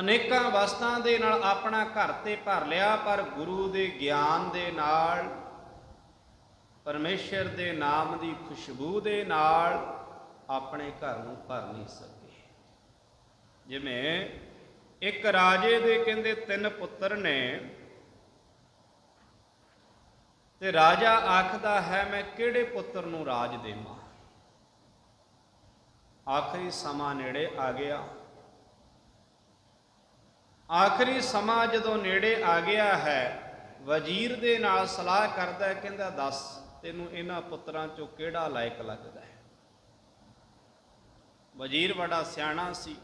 ਅਨੇਕਾਂ ਵਸਤਾਂ ਦੇ ਨਾਲ ਆਪਣਾ ਘਰ ਤੇ ਭਰ ਲਿਆ, ਪਰ ਗੁਰੂ ਦੇ ਗਿਆਨ ਦੇ ਨਾਲ, ਪਰਮੇਸ਼ਰ ਦੇ ਨਾਮ ਦੀ ਖੁਸ਼ਬੂ ਦੇ ਨਾਲ ਆਪਣੇ ਘਰ ਨੂੰ ਭਰ ਨਹੀਂ ਸਕੇ। ਜਿਵੇਂ ਇੱਕ ਰਾਜੇ ਦੇ ਕਹਿੰਦੇ ਤਿੰਨ ਪੁੱਤਰ ਨੇ, ਤੇ ਰਾਜਾ ਆਖਦਾ ਹੈ, ਮੈਂ ਕਿਹੜੇ ਪੁੱਤਰ ਨੂੰ ਰਾਜ ਦੇਵਾਂ? ਆਖਰੀ ਸਮਾਂ ਨੇੜੇ ਆ ਗਿਆ। ਆਖਰੀ ਸਮਾਂ ਜਦੋਂ ਨੇੜੇ ਆ ਗਿਆ ਹੈ, ਵਜ਼ੀਰ ਦੇ ਨਾਲ ਸਲਾਹ ਕਰਦਾ ਹੈ, ਕਹਿੰਦਾ, ਦੱਸ, ਤੈਨੂੰ ਇਹਨਾਂ ਪੁੱਤਰਾਂ ਚੋਂ ਕਿਹੜਾ ਲਾਇਕ ਲੱਗਦਾ ਹੈ? ਵਜ਼ੀਰ ਬੜਾ ਸਿਆਣਾ ਸੀ।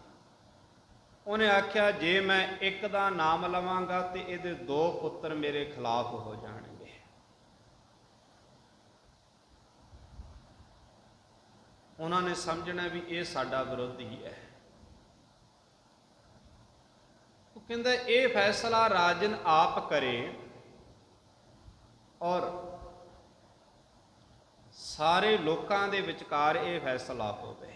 ਉਹਨੇ ਆਖਿਆ, ਜੇ ਮੈਂ ਇੱਕ ਦਾ ਨਾਮ ਲਵਾਂਗਾ, ਤੇ ਇਹਦੇ ਦੋ ਪੁੱਤਰ ਮੇਰੇ ਖਿਲਾਫ ਹੋ ਜਾਣਗੇ। ਉਹਨਾਂ ਨੇ ਸਮਝਣਾ ਵੀ ਇਹ ਸਾਡਾ ਵਿਰੋਧੀ ਹੈ ਉਹ ਕਹਿੰਦਾ, ਇਹ ਫੈਸਲਾ ਰਾਜਨ ਆਪ ਕਰੇ ਔਰ ਸਾਰੇ ਲੋਕਾਂ ਦੇ ਵਿਚਕਾਰ ਇਹ ਫੈਸਲਾ ਹੋਵੇ।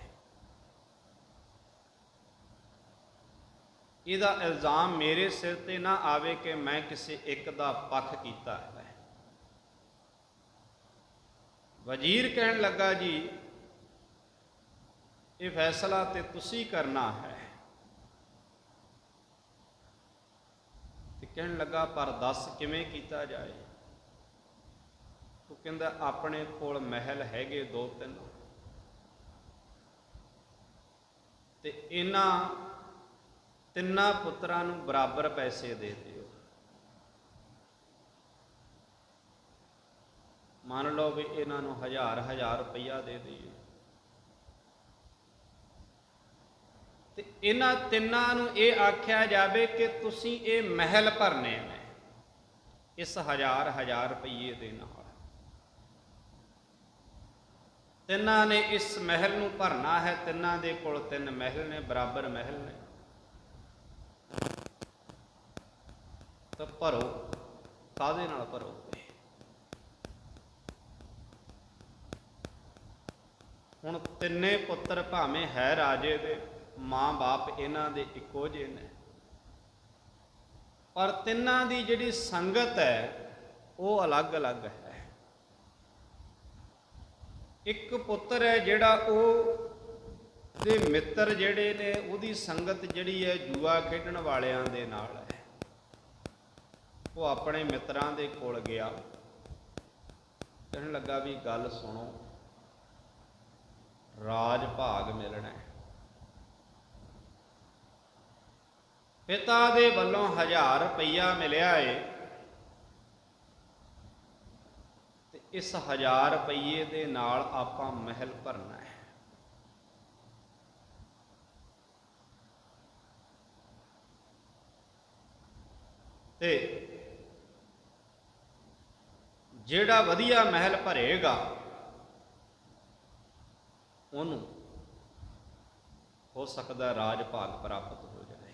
ਇਹਦਾ ਇਲਜ਼ਾਮ ਮੇਰੇ ਸਿਰ ਤੇ ਨਾ ਆਵੇ ਕਿ ਮੈਂ ਕਿਸੇ ਇੱਕ ਦਾ ਪੱਖ ਕੀਤਾ ਹੈ। ਵਜ਼ੀਰ ਕਹਿਣ ਲੱਗਾ, ਜੀ, ਇਹ ਫੈਸਲਾ ਤੇ ਤੁਸੀਂ ਕਰਨਾ ਹੈ ਤੇ ਕਹਿਣ ਲੱਗਾ, ਪਰ ਦੱਸ ਕਿਵੇਂ ਕੀਤਾ ਜਾਏ? ਉਹ ਕਹਿੰਦਾ, ਆਪਣੇ ਕੋਲ ਮਹਿਲ ਹੈਗੇ ਦੋ ਤਿੰਨ। ਤੇ ਇਹਨਾਂ ਤਿੰਨਾਂ ਪੁੱਤਰਾਂ ਨੂੰ ਬਰਾਬਰ ਪੈਸੇ ਦੇ ਦਿਓ। ਮੰਨ ਲਓ ਵੀ ਇਹਨਾਂ ਨੂੰ ਹਜ਼ਾਰ ਹਜ਼ਾਰ ਰੁਪਈਆ ਦੇ ਦਈਏ। ਤੇ ਇਹਨਾਂ ਤਿੰਨਾਂ ਨੂੰ ਇਹ ਆਖਿਆ ਜਾਵੇ ਕਿ ਤੁਸੀਂ ਇਹ ਮਹਿਲ ਭਰਨੇ ਨੇ। ਇਸ ਹਜ਼ਾਰ ਹਜ਼ਾਰ ਰੁਪਈਏ ਦੇ ਨਾਲ। ਤਿੰਨਾਂ ਨੇ ਇਸ ਮਹਿਲ ਨੂੰ ਭਰਨਾ ਹੈ। ਤਿੰਨਾਂ ਦੇ ਕੋਲ ਤਿੰਨ ਮਹਿਲ ਨੇ, ਬਰਾਬਰ ਮਹਿਲ ਨੇ। ਤਾਂ ਭਰੋ ਕਾਦੇ ਨਾਲ ਭਰੋ। ਹੁਣ ਤਿੰਨੇ ਪੁੱਤਰ ਭਾਵੇਂ ਹੈ ਰਾਜੇ ਦੇ ਮਾਂ-ਬਾਪ ਇਹਨਾਂ ਦੇ ਇੱਕੋ ਜਿਹੇ ਨੇ। ਪਰ ਤਿੰਨਾਂ ਦੀ ਜਿਹੜੀ ਸੰਗਤ ਹੈ, ਉਹ ਅਲੱਗ-ਅਲੱਗ ਹੈ। ਇੱਕ ਪੁੱਤਰ ਹੈ ਜਿਹੜਾ ਉਹ ਦੇ ਮਿੱਤਰ ਜਿਹੜੇ ਨੇ, ਉਹਦੀ ਸੰਗਤ ਜਿਹੜੀ ਹੈ ਜੂਆ ਖੇਡਣ ਵਾਲਿਆਂ ਦੇ ਨਾਲ ਹੈ। ਉਹ ਆਪਣੇ ਮਿੱਤਰਾਂ ਦੇ ਕੋਲ ਗਿਆ। ਕਹਿਣ ਲੱਗਾ ਵੀ, ਗੱਲ ਸੁਣੋ, ਰਾਜ ਭਾਗ ਮਿਲਣਾ ਹੈ। ਪਿਤਾ ਦੇ ਵੱਲੋਂ 1000 ਰੁਪਈਆ ਮਿਲਿਆ ਏ। ਤੇ ਇਸ 1000 ਰੁਪਈਏ ਦੇ ਨਾਲ ਆਪਾਂ ਮਹਿਲ ਭਰਨਾ ਹੈ। ਤੇ ਜਿਹੜਾ ਵਧੀਆ ਮਹਿਲ ਭਰੇਗਾ, ਉਹਨੂੰ ਹੋ ਸਕਦਾ ਰਾਜ ਭਾਗ ਪ੍ਰਾਪਤ ਹੋ ਜਾਵੇ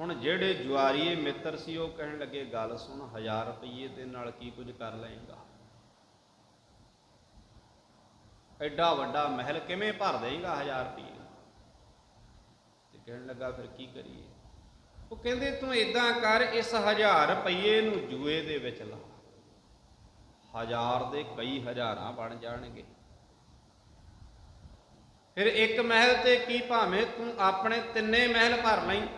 ਹੁਣ ਜਿਹੜੇ ਜੁਆਰੀਏ ਮਿੱਤਰ ਸੀ, ਉਹ ਕਹਿਣ ਲੱਗੇ, ਗੱਲ ਸੁਣ 1000 ਰੁਪਏ ਦੇ ਨਾਲ ਕੀ ਕੁਝ ਕਰ ਲਏਗਾ? ਐਡਾ ਵੱਡਾ ਮਹਿਲ ਕਿਵੇਂ ਭਰ ਦੇਗਾ 1000 ਰੁਪਏ ਤੇ ਕਹਿਣ ਲੱਗਾ, ਫਿਰ ਕੀ ਕਰੀਏ? ਉਹ ਕਹਿੰਦੇ, ਤੂੰ ਇਦਾਂ ਕਰ, ਇਸ 1000 ਰੁਪਏ ਨੂੰ ਜੂਏ ਦੇ ਵਿੱਚ ਲਾ। ਹਜ਼ਾਰ ਦੇ ਕਈ ਹਜ਼ਾਰਾਂ ਬਣ ਜਾਣਗੇ। ਫਿਰ ਇੱਕ ਮਹਿਲ ਤੇ ਕੀ ਭਾਵੇਂ ਤੂੰ ਆਪਣੇ ਤਿੰਨੇ ਮਹਿਲ ਭਰ ਲਈ।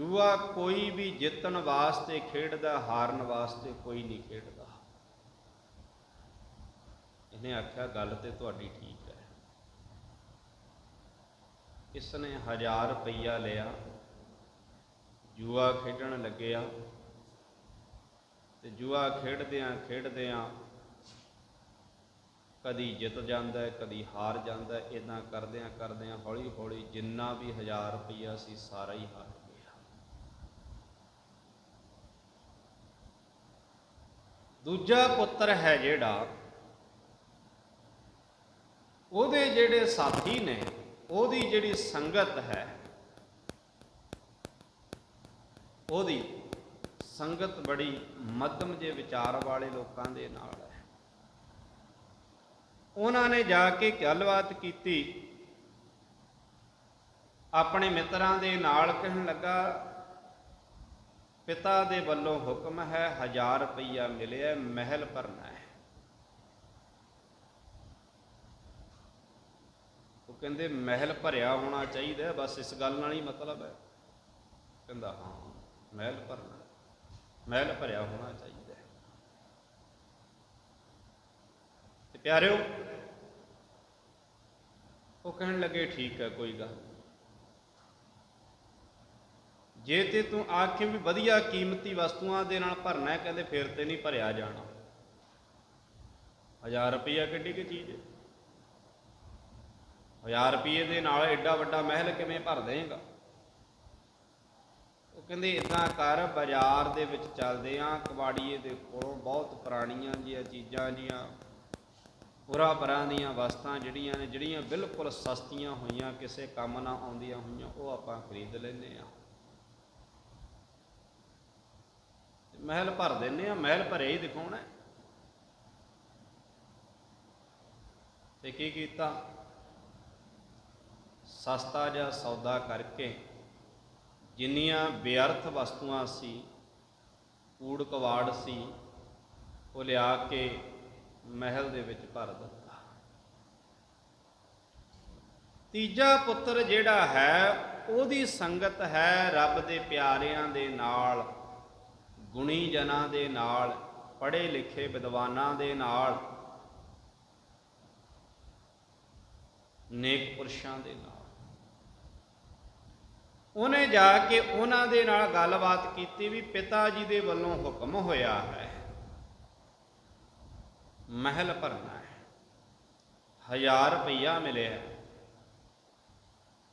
ਜੂਆ ਕੋਈ ਵੀ ਜਿੱਤਣ ਵਾਸਤੇ ਖੇਡਦਾ, ਹਾਰਨ ਵਾਸਤੇ ਕੋਈ ਨਹੀਂ ਖੇਡਦਾ। ਇਹਨੇ ਆਖਿਆ, ਗੱਲ ਤੇ ਤੁਹਾਡੀ ਠੀਕ ਹੈ। ਇਸ ਨੇ 1000 ਰੁਪਈਆ ਲਿਆ, ਜੂਆ ਖੇਡਣ ਲੱਗਿਆ ਤੇ ਜੂਆ ਖੇਡਦਿਆਂ ਖੇਡਦਿਆਂ ਕਦੀ ਜਿੱਤ ਜਾਂਦਾ ਹੈ ਕਦੀ ਹਾਰ ਜਾਂਦਾ ਹੈ ਇਦਾਂ ਕਰਦਿਆਂ ਕਰਦਿਆਂ ਹੌਲੀ ਹੌਲੀ ਜਿੰਨਾ ਵੀ 1000 ਰੁਪਈਆ ਸੀ, ਸਾਰਾ ਹੀ ਹਾਰ ਗਿਆ ਦੂਜਾ ਪੁੱਤਰ ਹੈ ਜਿਹੜਾ ਉਹਦੇ ਜਿਹੜੇ ਸਾਥੀ ਨੇ, ਉਹਦੀ ਜਿਹੜੀ ਸੰਗਤ ਹੈ, ਉਹਦੀ ਸੰਗਤ ਬੜੀ ਮੱਧਮ ਜੇ ਵਿਚਾਰ ਵਾਲੇ ਲੋਕਾਂ ਦੇ ਨਾਲ ਹੈ। ਉਹਨਾਂ ਨੇ ਜਾ ਕੇ ਗੱਲਬਾਤ ਕੀਤੀ। ਆਪਣੇ ਮਿੱਤਰਾਂ ਦੇ ਨਾਲ ਕਹਿਣ ਲੱਗਾ ਪਿਤਾ ਦੇ ਵੱਲੋਂ ਹੁਕਮ ਹੈ 1000 ਰੁਪਈਆ ਮਿਲਿਆ, ਮਹਿਲ ਭਰਨਾ ਹੈ। ਉਹ ਕਹਿੰਦੇ, ਮਹਿਲ ਭਰਿਆ ਹੋਣਾ ਚਾਹੀਦਾ ਬਸ ਇਸ ਗੱਲ ਨਾਲ ਹੀ ਮਤਲਬ ਹੈ। ਕਹਿੰਦਾ, ਹਾਂ, ਮਹਿਲ ਭਰਨਾ ਮਹਿਲ ਭਰਿਆ ਹੋਣਾ ਚਾਹੀਦਾ ਹੈ। ਤੇ ਪਿਆਰਿਓ, ਉਹ ਕਹਿਣ ਲੱਗੇ, ਠੀਕ ਹੈ, ਕੋਈ ਗੱਲ ਨਹੀਂ। ਜੇ ਤੇ ਤੂੰ ਆਖੇ ਵੀ ਵਧੀਆ ਕੀਮਤੀ ਵਸਤੂਆਂ ਦੇ ਨਾਲ ਭਰਨਾ ਹੈ, ਕਹਿੰਦੇ ਫਿਰ ਤੇ ਨਹੀਂ ਭਰਿਆ ਜਾਣਾ। 1000 ਰੁਪਈਆ ਕਿੱਡੀ ਕੀ ਚੀਜ਼ ਹੈ। 1000 ਰੁਪਏ ਦੇ ਨਾਲ ਐਡਾ ਵੱਡਾ ਮਹਿਲ ਕਿਵੇਂ ਭਰ ਦੇਗਾ ਉਹ ਕਹਿੰਦੇ ਇਦਾਂ ਕਰ, ਬਾਜ਼ਾਰ ਦੇ ਵਿੱਚ ਚੱਲਦੇ ਆ, ਕਬਾੜੀਏ ਦੇ ਕੋਲੋਂ ਬਹੁਤ ਪੁਰਾਣੀਆਂ ਜੀਆਂ ਚੀਜ਼ਾਂ ਜੀਆਂ ਪੁਰਾ ਪਰਾਂ ਦੀਆਂ ਵਸਤਾਂ ਜਿਹੜੀਆਂ ਨੇ, ਜਿਹੜੀਆਂ ਬਿਲਕੁਲ ਸਸਤੀਆਂ ਹੋਈਆਂ, ਕਿਸੇ ਕੰਮ ਨਾ ਆਉਂਦੀਆਂ ਹੋਈਆਂ, ਉਹ ਆਪਾਂ ਖਰੀਦ ਲੈਨੇ ਆ। ਮਹਿਲ ਭਰ ਦਿੰਨੇ ਆ, ਮਹਿਲ ਭਰੇ ਹੀ ਦਿਖਾਉਣਾ ਹੈ। ਤੇ ਕੀ ਕੀਤਾ? ਸਸਤਾ ਜਾਂ ਸੌਦਾ ਕਰਕੇ ਜਿੰਨੀਆਂ ਬੇਅਰਥ ਵਸਤੂਆਂ ਸੀ, ਕੂੜ ਕਵਾੜ ਸੀ, ਉਹ ਲਿਆ ਕੇ ਮਹਿਲ ਦੇ ਵਿੱਚ ਭਰ ਦਿੱਤਾ। ਤੀਜਾ ਪੁੱਤਰ ਜਿਹੜਾ ਹੈ, ਉਹਦੀ ਸੰਗਤ ਹੈ ਰੱਬ ਦੇ ਪਿਆਰਿਆਂ ਦੇ ਨਾਲ। ਗੁਣੀ ਜਨਾਂ ਦੇ ਨਾਲ, ਪੜ੍ਹੇ ਲਿਖੇ ਵਿਦਵਾਨਾਂ ਦੇ ਨਾਲ, ਨੇਕ ਪੁਰਸ਼ਾਂ ਦੇ ਨਾਲ। ਉਹਨੇ ਜਾ ਕੇ ਉਹਨਾਂ ਦੇ ਨਾਲ ਗੱਲਬਾਤ ਕੀਤੀ ਵੀ ਪਿਤਾ ਜੀ ਦੇ ਵੱਲੋਂ ਹੁਕਮ ਹੋਇਆ ਹੈ, ਮਹਿਲ ਭਰਨਾ ਹੈ, ਹਜ਼ਾਰ ਰੁਪਈਆ ਮਿਲਿਆ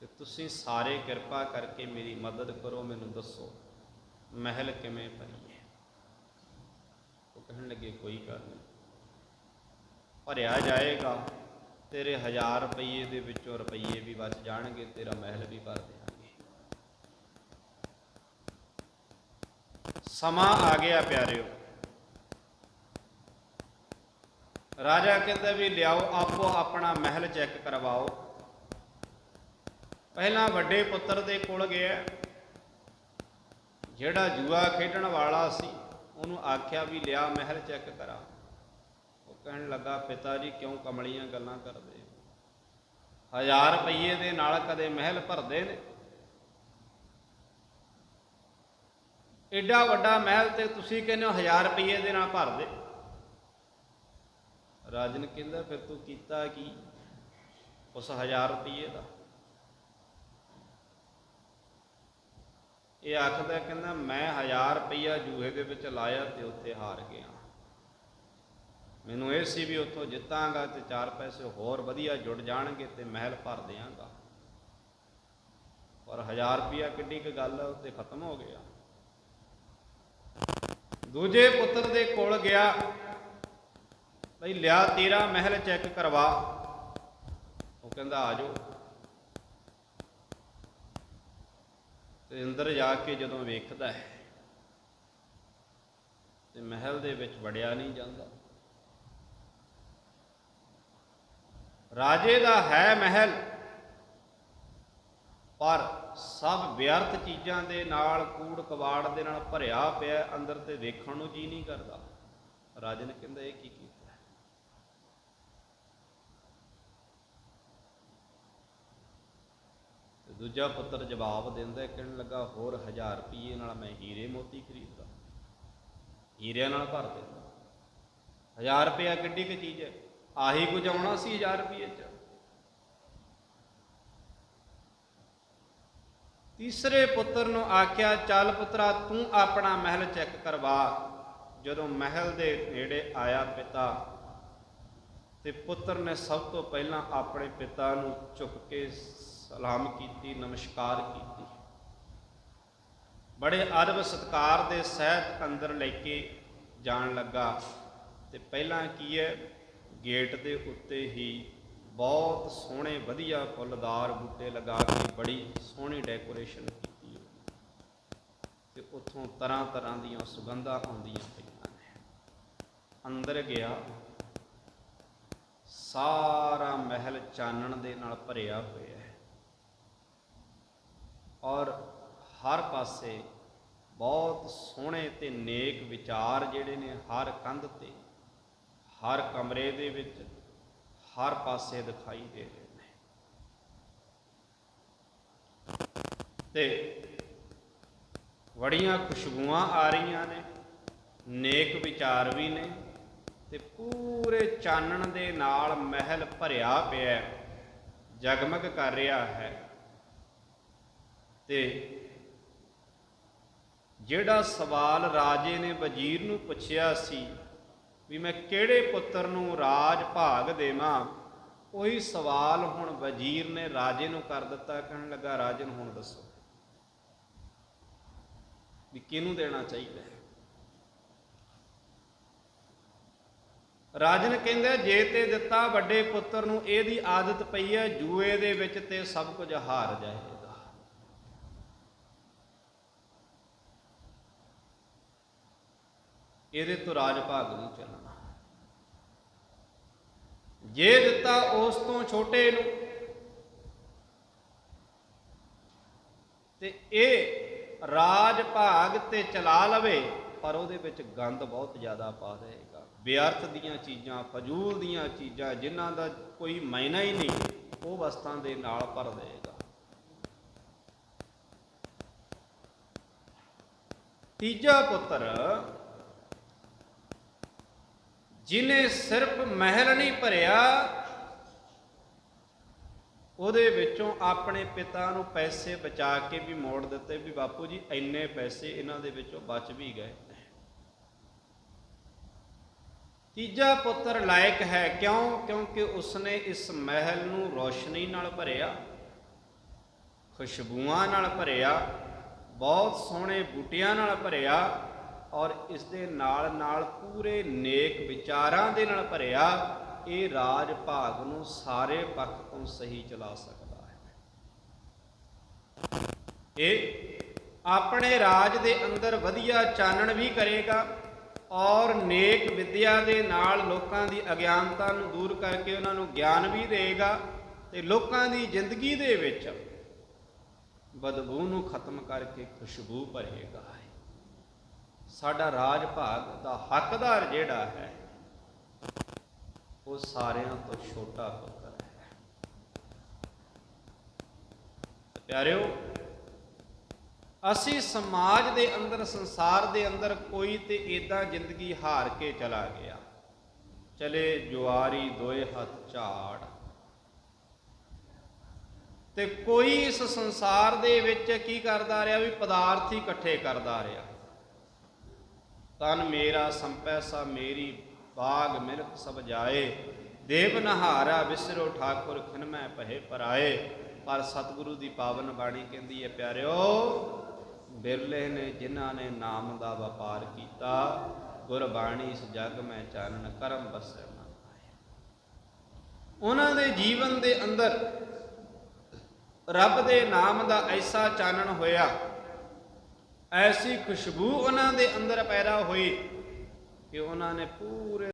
ਤੇ ਤੁਸੀਂ ਸਾਰੇ ਕਿਰਪਾ ਕਰਕੇ ਮੇਰੀ ਮਦਦ ਕਰੋ, ਮੈਨੂੰ ਦੱਸੋ ਮਹਿਲ ਕਿਵੇਂ ਭਰੀਏ ਕਹਿਣ ਲੱਗੇ, ਕੋਈ ਗੱਲ ਨਹੀਂ। ਭਰਿਆ ਜਾਏਗਾ, ਤੇਰੇ ਹਜ਼ਾਰ ਰੁਪਏ ਦੇ ਵਿੱਚੋਂ ਰੁਪਏ ਵੀ ਬਚ ਜਾਣਗੇ, ਤੇਰਾ ਮਹਿਲ ਵੀ ਭਰ ਦੇਵਾਂਗੇ ਸਮਾਂ ਆ ਗਿਆ ਪਿਆਰਿਓ। ਰਾਜਾ ਕਹਿੰਦਾ ਵੀ ਲਿਆਓ, ਆਪੋ ਆਪਣਾ ਮਹਿਲ ਚੈੱਕ ਕਰਵਾਓ। ਪਹਿਲਾਂ ਵੱਡੇ ਪੁੱਤਰ ਦੇ ਕੋਲ ਗਿਆ। ਜਿਹੜਾ ਜੂਆ ਖੇਡਣ ਵਾਲਾ ਸੀ ਉਹਨੂੰ ਆਖਿਆ ਵੀ ਲਿਆ, ਮਹਿਲ ਚੈੱਕ ਕਰਾ। ਉਹ ਕਹਿਣ ਲੱਗਾ, ਪਿਤਾ ਜੀ, ਕਿਉਂ ਕਮਲੀਆਂ ਗੱਲਾਂ ਕਰਦੇ ਹੋ? ਹਜ਼ਾਰ ਰੁਪਏ ਦੇ ਨਾਲ ਕਦੇ ਮਹਿਲ ਭਰਦੇ ਨੇ? ਐਡਾ ਵੱਡਾ ਮਹਿਲ ਤੇ ਤੁਸੀਂ ਕਹਿੰਦੇ ਹੋ ਹਜ਼ਾਰ ਰੁਪਏ ਦੇ ਨਾਲ ਭਰ ਦੇ ਰਾਜਨ ਕਹਿੰਦਾ, ਫਿਰ ਤੂੰ ਕੀਤਾ ਕੀ? ਉਸ ਹਜ਼ਾਰ ਰੁਪਏ ਦਾ। ਇਹ ਆਖਦਾ ਕਹਿੰਦਾ, ਮੈਂ 1000 ਰੁਪਈਆ ਜੂਹੇ ਦੇ ਵਿੱਚ ਲਾਇਆ ਤੇ ਉੱਥੇ ਹਾਰ ਗਿਆ। ਮੈਨੂੰ ਇਹ ਸੀ ਵੀ ਉੱਥੋਂ ਜਿੱਤਾਂਗਾ ਤੇ ਚਾਰ ਪੈਸੇ ਹੋਰ ਵਧੀਆ ਜੁੜ ਜਾਣਗੇ ਤੇ ਮਹਿਲ ਭਰ ਦਿਆਂਗਾ। ਪਰ 1000 ਰੁਪਈਆ ਕਿੱਡੀ ਕੁ ਗੱਲ ਹੈ ਉੱਤੇ ਖਤਮ ਹੋ ਗਿਆ। ਦੂਜੇ ਪੁੱਤਰ ਦੇ ਕੋਲ ਗਿਆ, ਬਈ, ਲਿਆ ਤੇਰਾ, ਮਹਿਲ ਚੈੱਕ ਕਰਵਾ। ਉਹ ਕਹਿੰਦਾ, ਆ ਤੇ ਅੰਦਰ ਜਾ ਕੇ ਜਦੋਂ ਵੇਖਦਾ ਹੈ ਤੇ ਮਹਿਲ ਦੇ ਵਿੱਚ ਵੜਿਆ ਨਹੀਂ ਜਾਂਦਾ। ਰਾਜੇ ਦਾ ਹੈ ਮਹਿਲ, ਪਰ ਸਭ ਵਿਅਰਥ ਚੀਜ਼ਾਂ ਦੇ ਨਾਲ ਕੂੜ ਕਵਾੜ ਦੇ ਨਾਲ ਭਰਿਆ ਪਿਆ ਅੰਦਰ ਤੇ ਵੇਖਣ ਨੂੰ ਜੀ ਨਹੀਂ ਕਰਦਾ। ਰਾਜੇ ਨੇ ਕਹਿੰਦਾ, ਇਹ ਕੀ ਕੀਤਾ ਹੈ? ਤੇ ਦੂਜਾ ਪੁੱਤਰ ਜਵਾਬ ਦਿੰਦਾ ਕਹਿਣ ਲੱਗਾ, ਹੋਰ 1000 ਰੁਪਏ ਨਾਲ ਮੈਂ ਹੀਰੇ ਮੋਤੀ ਖਰੀਦਦਾ। ਹੀਰਿਆਂ ਨਾਲ ਭਰ ਦਿੰਦਾ। 1000 ਰੁਪਇਆ ਕਿੱਡੀ ਕੁ ਚੀਜ਼ ਹੈ? ਆਹੀ ਕੁਝ ਆਉਣਾ ਸੀ 1000 ਰੁਪਏ ਚ। ਤੀਸਰੇ ਪੁੱਤਰ ਨੂੰ ਆਖਿਆ, ਚੱਲ ਪੁੱਤਰਾ, ਤੂੰ ਆਪਣਾ ਮਹਿਲ ਚੈੱਕ ਕਰਵਾ। ਜਦੋਂ ਮਹਿਲ ਦੇ ਨੇੜੇ ਆਇਆ ਪਿਤਾ, ਤੇ ਪੁੱਤਰ ਨੇ ਸਭ ਤੋਂ ਪਹਿਲਾਂ ਆਪਣੇ ਪਿਤਾ ਨੂੰ ਝੁਕ ਕੇ ਸਲਾਮ ਕੀਤੀ, ਨਮਸਕਾਰ ਕੀਤੀ। ਬੜੇ ਅਦਬ ਸਤਕਾਰ ਦੇ ਸਹਿਤ ਅੰਦਰ ਲੈ ਕੇ ਜਾਣ ਲੱਗਾ ਤੇ ਪਹਿਲਾਂ ਕੀ ਹੈ, ਗੇਟ ਦੇ ਉੱਤੇ ਹੀ ਬਹੁਤ ਸੋਹਣੇ ਵਧੀਆ ਫੁੱਲਦਾਰ ਬੂਟੇ ਲਗਾ ਕੇ ਬੜੀ ਸੋਹਣੀ ਡੈਕੋਰੇਸ਼ਨ ਕੀਤੀ ਹੋਈ ਤੇ ਉੱਥੋਂ ਤਰ੍ਹਾਂ ਤਰ੍ਹਾਂ ਦੀਆਂ ਸੁਗੰਧਾਂ ਆਉਂਦੀਆਂ ਪਈਆਂ ਨੇ। ਅੰਦਰ ਗਿਆ, ਸਾਰਾ ਮਹਿਲ ਚਾਨਣ ਦੇ ਨਾਲ ਭਰਿਆ ਹੋਇਆ ਔਰ ਹਰ ਪਾਸੇ ਬਹੁਤ ਸੋਹਣੇ ਤੇ ਨੇਕ ਵਿਚਾਰ ਜਿਹੜੇ ਨੇ ਹਰ ਕੰਧ ਤੇ, ਹਰ ਕਮਰੇ ਦੇ ਵਿੱਚ, ਹਰ ਪਾਸੇ ਦਿਖਾਈ ਦੇ ਰਹੇ ਨੇ। ਤੇ ਬੜੀਆਂ ਖੁਸ਼ਬੂਆਂ ਆ ਰਹੀਆਂ ਨੇ, ਨੇਕ ਵਿਚਾਰ ਵੀ ਨੇ ਤੇ ਪੂਰੇ ਚਾਨਣ ਦੇ ਨਾਲ ਮਹਿਲ ਭਰਿਆ ਪਿਆ, ਜਗਮਗ ਕਰ ਰਿਹਾ ਹੈ। ਤੇ ਜਿਹੜਾ ਸਵਾਲ ਰਾਜੇ ਨੇ ਵਜ਼ੀਰ ਨੂੰ ਪੁੱਛਿਆ ਸੀ ਵੀ ਮੈਂ ਕਿਹੜੇ ਪੁੱਤਰ ਨੂੰ ਰਾਜ ਭਾਗ ਦੇਵਾਂ, ਉਹੀ ਸਵਾਲ ਹੁਣ ਵਜ਼ੀਰ ਨੇ ਰਾਜੇ ਨੂੰ ਕਰ ਦਿੱਤਾ, ਕਹਿਣ ਲੱਗਾ ਰਾਜਨ ਹੁਣ ਦੱਸੋ ਵੀ ਕਿਹਨੂੰ ਦੇਣਾ ਚਾਹੀਦਾ ਹੈ? ਰਾਜਨ ਕਹਿੰਦਾ, ਜੇ ਤੇ ਦਿੱਤਾ ਵੱਡੇ ਪੁੱਤਰ ਨੂੰ, ਇਹਦੀ ਆਦਤ ਪਈ ਹੈ, ਜੂਏ ਦੇ ਵਿੱਚ ਤੇ ਸਭ ਕੁਝ ਹਾਰ ਜਾਏ। ਇਹਦੇ ਤੋਂ ਰਾਜ ਭਾਗ ਨਹੀਂ ਚੱਲਣਾ। ਜੇ ਦਿੱਤਾ ਉਸ ਤੋਂ ਛੋਟੇ ਨੂੰ, ਤੇ ਇਹ ਰਾਜ ਭਾਗ ਤੇ ਚਲਾ ਲਵੇ, ਪਰ ਉਹਦੇ ਵਿੱਚ ਗੰਦ ਬਹੁਤ ਜ਼ਿਆਦਾ ਪਾ ਦੇਗਾ ਬੇਅਰਥ ਦੀਆਂ ਚੀਜ਼ਾਂ, ਫਜ਼ੂਲ ਦੀਆਂ ਚੀਜ਼ਾਂ, ਜਿਨ੍ਹਾਂ ਦਾ ਕੋਈ ਮਾਇਨਾ ਹੀ ਨਹੀਂ, ਉਹ ਵਸਤਾਂ ਦੇ ਨਾਲ ਭਰ ਦੇਗਾ ਤੀਜਾ ਪੁੱਤਰ ਜਿਨੇ ਸਿਰਫ ਮਹਿਲ ਨਹੀਂ ਭਰਿਆ, ਉਹਦੇ ਵਿੱਚੋਂ ਆਪਣੇ ਪਿਤਾ ਨੂੰ ਪੈਸੇ ਬਚਾ ਕੇ ਵੀ ਮੋੜ ਦਿੱਤੇ ਵੀ ਬਾਪੂ ਜੀ, ਇੰਨੇ ਪੈਸੇ ਇਹਨਾਂ ਦੇ ਵਿੱਚੋਂ ਬਚ ਵੀ ਗਏ। ਤੀਜਾ ਪੁੱਤਰ ਲਾਇਕ ਹੈ ਕਿਉਂ? ਕਿਉਂਕਿ ਉਸਨੇ ਇਸ ਮਹਿਲ ਨੂੰ ਰੋਸ਼ਨੀ ਨਾਲ ਭਰਿਆ, ਖੁਸ਼ਬੂਆਂ ਨਾਲ ਭਰਿਆ, ਬਹੁਤ ਸੋਹਣੇ ਬੂਟਿਆਂ ਨਾਲ ਭਰਿਆ ਔਰ ਇਸ ਦੇ ਨਾਲ ਨਾਲ ਪੂਰੇ ਨੇਕ ਵਿਚਾਰਾਂ ਦੇ ਨਾਲ ਭਰਿਆ, ਇਹ ਰਾਜ ਭਾਗ ਨੂੰ ਸਾਰੇ ਪੱਖ ਤੋਂ ਸਹੀ ਚਲਾ ਸਕਦਾ ਹੈ। ਇਹ ਆਪਣੇ ਰਾਜ ਦੇ ਅੰਦਰ ਵਧੀਆ ਚਾਨਣ ਵੀ ਕਰੇਗਾ ਔਰ ਨੇਕ ਵਿਦਿਆ ਦੇ ਨਾਲ ਲੋਕਾਂ ਦੀ ਅਗਿਆਨਤਾ ਨੂੰ ਦੂਰ ਕਰਕੇ ਉਹਨਾਂ ਨੂੰ ਗਿਆਨ ਵੀ ਦੇਵੇਗਾ ਤੇ ਲੋਕਾਂ ਦੀ ਜ਼ਿੰਦਗੀ ਦੇ ਵਿੱਚ ਬਦਬੂ ਨੂੰ ਖਤਮ ਕਰਕੇ ਖੁਸ਼ਬੂ ਭਰੇਗਾ। ਸਾਡਾ ਰਾਜ ਭਾਗ ਦਾ ਹੱਕਦਾਰ ਜਿਹੜਾ ਹੈ, ਉਹ ਸਾਰਿਆਂ ਤੋਂ ਛੋਟਾ ਪੁੱਤਰ ਹੈ। ਤੇ ਪਿਆਰਿਓ, ਅਸੀਂ ਸਮਾਜ ਦੇ ਅੰਦਰ, ਸੰਸਾਰ ਦੇ ਅੰਦਰ ਕੋਈ ਤੇ ਇਦਾਂ ਜ਼ਿੰਦਗੀ ਹਾਰ ਕੇ ਚਲਾ ਗਿਆ। ਚਲੇ ਜੁਆਰੀ ਦੋਏ ਹੱਥ ਝਾੜ। ਤੇ ਕੋਈ ਇਸ ਸੰਸਾਰ ਦੇ ਵਿੱਚ ਕੀ ਕਰਦਾ ਰਿਹਾ? ਵੀ ਪਦਾਰਥ ਹੀ ਇਕੱਠੇ ਕਰਦਾ ਰਿਹਾ। ਤਨ ਮੇਰਾ ਸੰਪੈਸਾ ਮੇਰੀ ਬਾਗ ਮਿਲਕ ਸਭ ਜਾਏ। ਦੇਵ ਨਹਾਰਾ ਵਿਸਰੋ ਠਾਕੁਰ ਖਿਨ ਮੈਂ ਪਹਿ ਪਰਾਏ। ਪਰ ਸਤਿਗੁਰੂ ਦੀ ਪਾਵਨ ਬਾਣੀ ਕਹਿੰਦੀ ਹੈ, ਪਿਆਰਿਓ, ਬਿਰਲੇ ਨੇ ਜਿਨ੍ਹਾਂ ਨੇ ਨਾਮ ਦਾ ਵਪਾਰ ਕੀਤਾ, ਗੁਰਬਾਣੀ ਇਸ ਜਗ ਮੈਂ ਚਾਨਣ ਕਰਮ ਬਸੈ ਮਨ ਉਹਨਾਂ ਦੇ ਜੀਵਨ ਦੇ ਅੰਦਰ ਰੱਬ ਦੇ ਨਾਮ ਦਾ ਐਸਾ ਚਾਨਣ ਹੋਇਆ ਐਸੀ ਖੁਸ਼ਬੂ ਉਹਨਾਂ ਦੇ ਅੰਦਰ ਪੈਦਾ ਹੋਈ ਕਿ ਉਹਨਾਂ ਨੇ ਪੂਰੇ